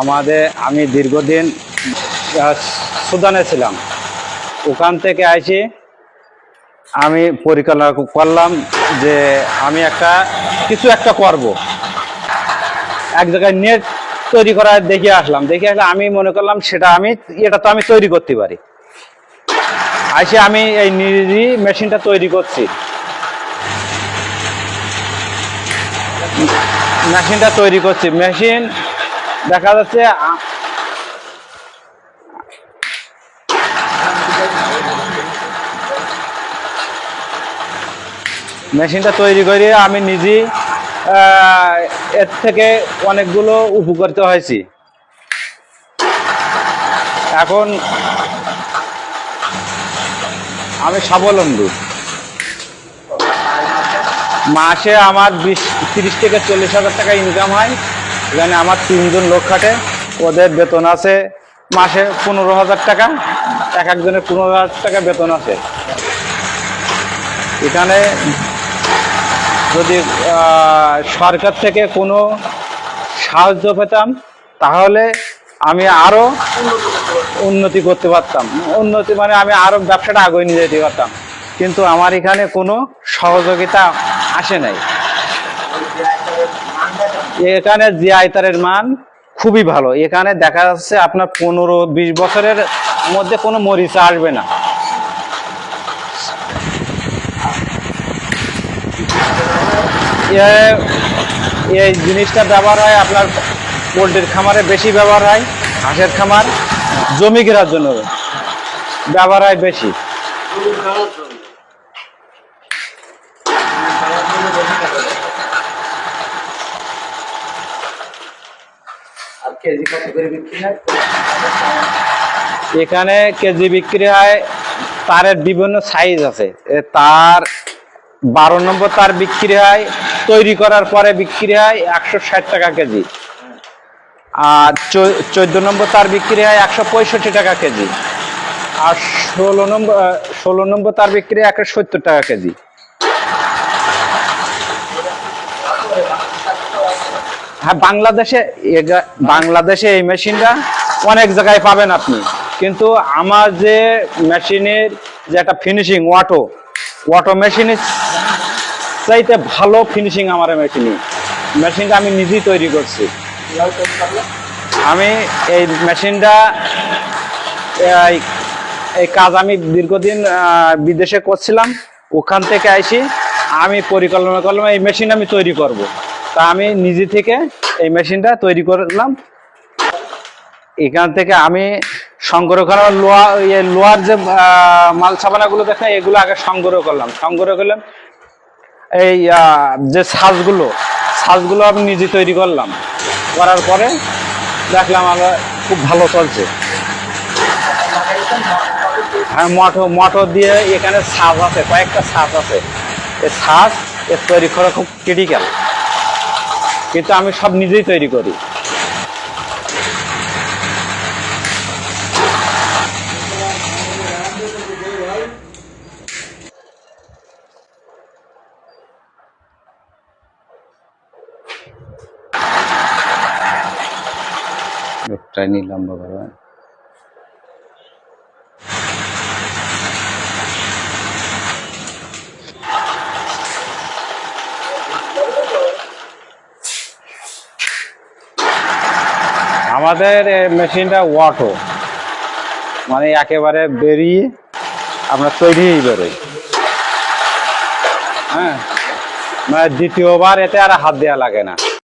আমাদের, আমি দীর্ঘদিন সুদানে ছিলাম। ওখান থেকে আসি আমি পরিকল্পনা করলাম যে আমি একটা, কিছু একটা করব। এক জায়গায় নেট তৈরি করা দেখে আসলাম। দেখে আসলে আমি মনে করলাম সেটা আমি, এটা তো আমি তৈরি করতে পারি। আসে আমি এই নিজেই মেশিনটা তৈরি করছি। মেশিনটা তৈরি করছি। মেশিন দেখা যাচ্ছে মেশিনটা তৈরি করে আমি আহ, এর থেকে অনেকগুলো উপকৃত হয়েছি। এখন আমি স্বাবলম্বী। মাসে আমার বিশ তিরিশ থেকে চল্লিশ হাজার টাকা ইনকাম হয়। এখানে আমার তিনজন লোক খাটে। ওদের বেতন আছে মাসে পনেরো হাজার টাকা, এক একজনের পনেরো হাজার টাকা বেতন আছে। এখানে যদি সরকার থেকে কোনো সাহায্য পেতাম, তাহলে আমি আরও উন্নতি করতে পারতাম। উন্নতি মানে আমি আরও ব্যবসাটা আগে নিয়ে যেতে পারতাম। কিন্তু আমার এখানে কোনো সহযোগিতা আসে নাই। এখানে যে আইতারের মান খুবই ভালো। এখানে দেখা যাচ্ছে আপনার পনেরো বিশ বছরের মধ্যে কোনো মরিচা আসবে না। এই জিনিসটা ব্যবহার হয় আপনার পোলট্রির খামারে, বেশি ব্যবহার হয় হাঁসের খামার, জমি ঘেরার জন্য ব্যবহার হয় বেশি। কেজি কত করে বিক্রি হয়? এখানে কেজি বিক্রি হয়, তারের বিভিন্ন সাইজ আছে। তার বারো নম্বর তার বিক্রি হয়, তৈরি করার পরে বিক্রি হয় একশো ষাট টাকা কেজি। আর চোদ্দ নম্বর তার বিক্রি হয় একশো পঁয়ষট্টি টাকা কেজি। আর ষোলো নম্বর ষোলো নম্বর তার বিক্রি হয় একশো সত্তর টাকা কেজি। বাংলাদেশে বাংলাদেশে এই মেশিনটা অনেক জায়গায় পাবেন আপনি। কিন্তু আমার যে মেশিনের যে একটা ফিনিশিং ওয়াটো ওয়াটো মেশিনের চাইতে ভালো ফিনিশিং আমার মেশিনে মেশিনটা আমি নিজেই তৈরি করছি। আমি এই মেশিনটা এই কাজ আমি দীর্ঘদিন বিদেশে করছিলাম। ওখান থেকে আইসি, আমি পরিকল্পনা করলাম, এই মেশিন আমি তৈরি করব। তা আমি নিজে থেকে এই মেশিনটা তৈরি করলাম। এখান থেকে আমি সংগ্রহ করার লোহা ইয়ে লোহার যে মাল ছাপানাগুলো দেখে এগুলো আগে সংগ্রহ করলাম। সংগ্রহ করলাম, এই যে সাজগুলো সাজগুলো আমি নিজে তৈরি করলাম। করার পরে দেখলাম আমার খুব ভালো চলছে। হ্যাঁ মোটর মোটর দিয়ে এখানে ছাদ আছে, কয়েকটা ছাদ আছে। এই ছাদ এর তৈরি করা খুব ক্রিটিক্যাল কিন্তু আমি সব নিজেই তৈরি করি। নিলাম বাবা। আমাদের মেশিনটা ওয়াটো মানে একেবারে বেরিয়ে আমরা তৈরিই বেরোই। হ্যাঁ? মানে দ্বিতীয়বার এতে আর হাত দেওয়া লাগে না।